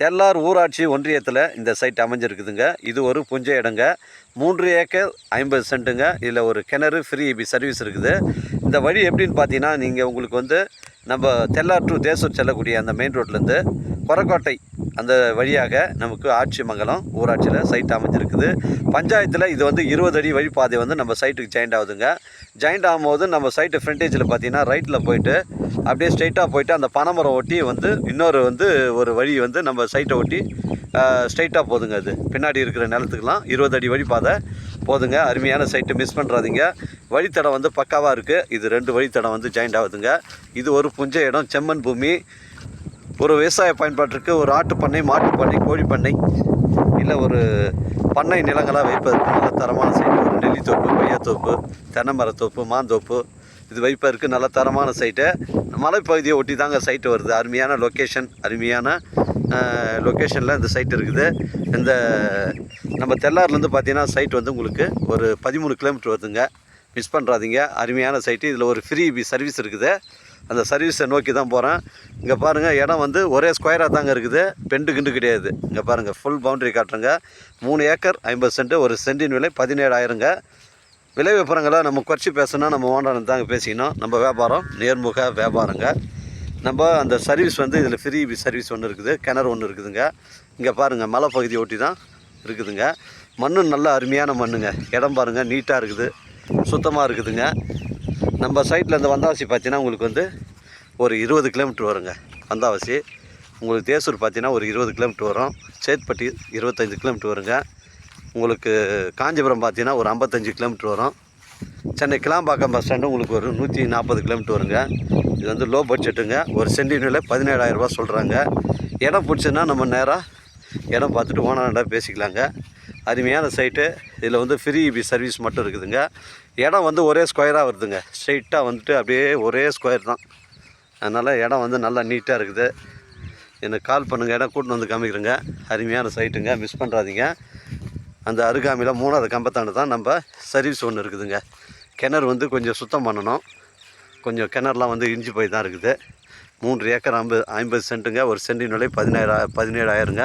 தெல்லார் ஊராட்சி ஒன்றியத்தில் இந்த சைட் அமைஞ்சிருக்குதுங்க. இது ஒரு புஞ்ச இடங்க. மூன்று ஏக்கர் ஐம்பது சென்ட்டுங்க. இதில் ஒரு கிணறு ஃப்ரீ சர்வீஸ் இருக்குது. இந்த வழி எப்படின்னு பார்த்தீங்கன்னா நீங்கள் உங்களுக்கு வந்து நம்ம தெல்லார் டு தேசூர் செல்லக்கூடிய அந்த மெயின் ரோட்லேருந்து கொரக்கோட்டை அந்த வழியாக நமக்கு ஆட்சி மங்கலம் ஊராட்சியில் சைட் அமைஞ்சிருக்குது. பஞ்சாயத்தில் இது வந்து இருபது அடி வழிபாதை வந்து நம்ம சைட்டுக்கு ஜாயிண்ட் ஆகுதுங்க. ஜாயிண்ட் ஆகும்போது நம்ம சைட்டு ஃப்ரண்டேஜில் பார்த்தீங்கன்னா ரைட்டில் போயிட்டு அப்படியே ஸ்ட்ரைட்டாக போயிட்டு அந்த பனைமரம் ஒட்டி வந்து இன்னொரு வந்து ஒரு வழி வந்து நம்ம சைட்டை ஒட்டி ஸ்ட்ரைட்டாக போதுங்க அது. பின்னாடி இருக்கிற நிலத்துக்கெலாம் இருபது அடி வழிபாதை போதுங்க. அருமையான சைட்டு மிஸ் பண்ணுறாதீங்க வழித்தடம் வந்து பக்காவாக இருக்குது இது ரெண்டு வழித்தடம் வந்து ஜாயிண்ட் ஆகுதுங்க. இது ஒரு புஞ்ச இடம் செம்மண் பூமி. ஒரு விவசாய பயன்பாட்டிற்கு ஒரு ஆட்டு பண்ணை மாட்டு பண்ணை கோழி பண்ணை இல்லை ஒரு பண்ணை நிலங்களாக வைப்பதற்கு நல்ல தரமான சைட்டு. ஒரு நெல்லித்தோப்பு கொய்யாத்தோப்பு தென்னைமரத்தோப்பு மாந்தோப்பு இது வைப்பதற்கு நல்ல தரமான சைட்டு. மலைப்பகுதியை ஒட்டி தாங்க சைட்டு வருது. அருமையான லொக்கேஷன் அருமையான லொக்கேஷனில் இந்த சைட் இருக்குது. இந்த நம்ம தெல்லார்லேருந்து பார்த்தீங்கன்னா சைட் வந்து உங்களுக்கு ஒரு பதிமூணு கிலோமீட்டர் வருதுங்க. மிஸ் பண்ணுறாதீங்க அருமையான சைட்டு. இதில் ஒரு ஃப்ரீ சர்வீஸ் இருக்குது. அந்த சர்வீஸை நோக்கி தான் போகிறேன் இங்கே பாருங்கள் இடம் வந்து ஒரே ஸ்கொயராக தாங்க இருக்குது. பெண்டு கிண்டு கிடையாது. இங்கே பாருங்கள் ஃபுல் பவுண்டரி காட்டுறங்க. மூணு ஏக்கர் ஐம்பது சென்ட் ஒரு சென்டின் விலை பதினேழாயிரங்க. விலை விவரங்களை நம்ம குறைச்சி பேசணும்னா நம்ம ஓனர்னு தாங்க பேசிக்கணும். நம்ம வியாபாரம் நேர்முக வியாபாரங்க. நம்ம அந்த சர்வீஸ் வந்து இதில் ஃப்ரீ சர்வீஸ் ஒன்று இருக்குது கிணறு ஒன்று இருக்குதுங்க. இங்கே பாருங்கள் மலைப்பகுதி ஒட்டி தான் இருக்குதுங்க. மண்ணும் நல்ல அருமையான மண்ணுங்க. இடம் பாருங்கள் நீட்டாக இருக்குது. சுத்தமாக இருக்குதுங்க. நம்ம சைட்டில் இந்த வந்தாவாசி பார்த்தீங்கன்னா உங்களுக்கு வந்து ஒரு இருபது கிலோமீட்டர் வருங்க. வந்தாவாசி. உங்களுக்கு தேசூர் பார்த்தீங்கன்னா ஒரு இருபது கிலோமீட்டர் வரும். சேத்பட்டி இருபத்தஞ்சி கிலோமீட்டர் வருங்க. உங்களுக்கு காஞ்சிபுரம் பார்த்தீங்கன்னா ஒரு ஐம்பத்தஞ்சு கிலோமீட்டர் வரும். சென்னை கிளாம்பாக்கம் பஸ் ஸ்டாண்டு உங்களுக்கு ஒரு நூற்றி நாற்பது கிலோமீட்டர் வருங்க. இது வந்து லோ பட்ஜெட்டுங்க ஒரு சென்டினில் பதினேழாயிரரூபா சொல்கிறாங்க இடம் பிடிச்சதுன்னா நம்ம நேராக இடம் பார்த்துட்டு ஓனர்கிட்ட பேசிக்கலாங்க. அருமையான சைட்டு இதில் வந்து ஃப்ரீ இபி சர்வீஸ் மட்டும் இருக்குதுங்க. இடம் வந்து ஒரே ஸ்கொயராக வருதுங்க. ஸ்ட்ரைட்டாக வந்துட்டு அப்படியே ஒரே ஸ்கொயர் தான். அதனால் இடம் வந்து நல்லா நீட்டாக இருக்குது. எனக்கு கால் பண்ணுங்கள் இடம் கூட்டின்னு வந்து காமிக்கிறேங்க. அருமையான சைட்டுங்க மிஸ் பண்ணுறாதீங்க அந்த அருகாமையில் மூணாவது கம்பத்தாண்டு தான் நம்ம சர்வீஸ் ஒன்று இருக்குதுங்க. கிணறு வந்து கொஞ்சம் சுத்தம் பண்ணணும். கொஞ்சம் கிணறுலாம் வந்து இஞ்சி போய் தான் இருக்குது. மூன்று ஏக்கர் ஐம்பது ஐம்பது சென்ட்டுங்க ஒரு சென்டின் விலை பதினேழா பதினேழாயிரங்க.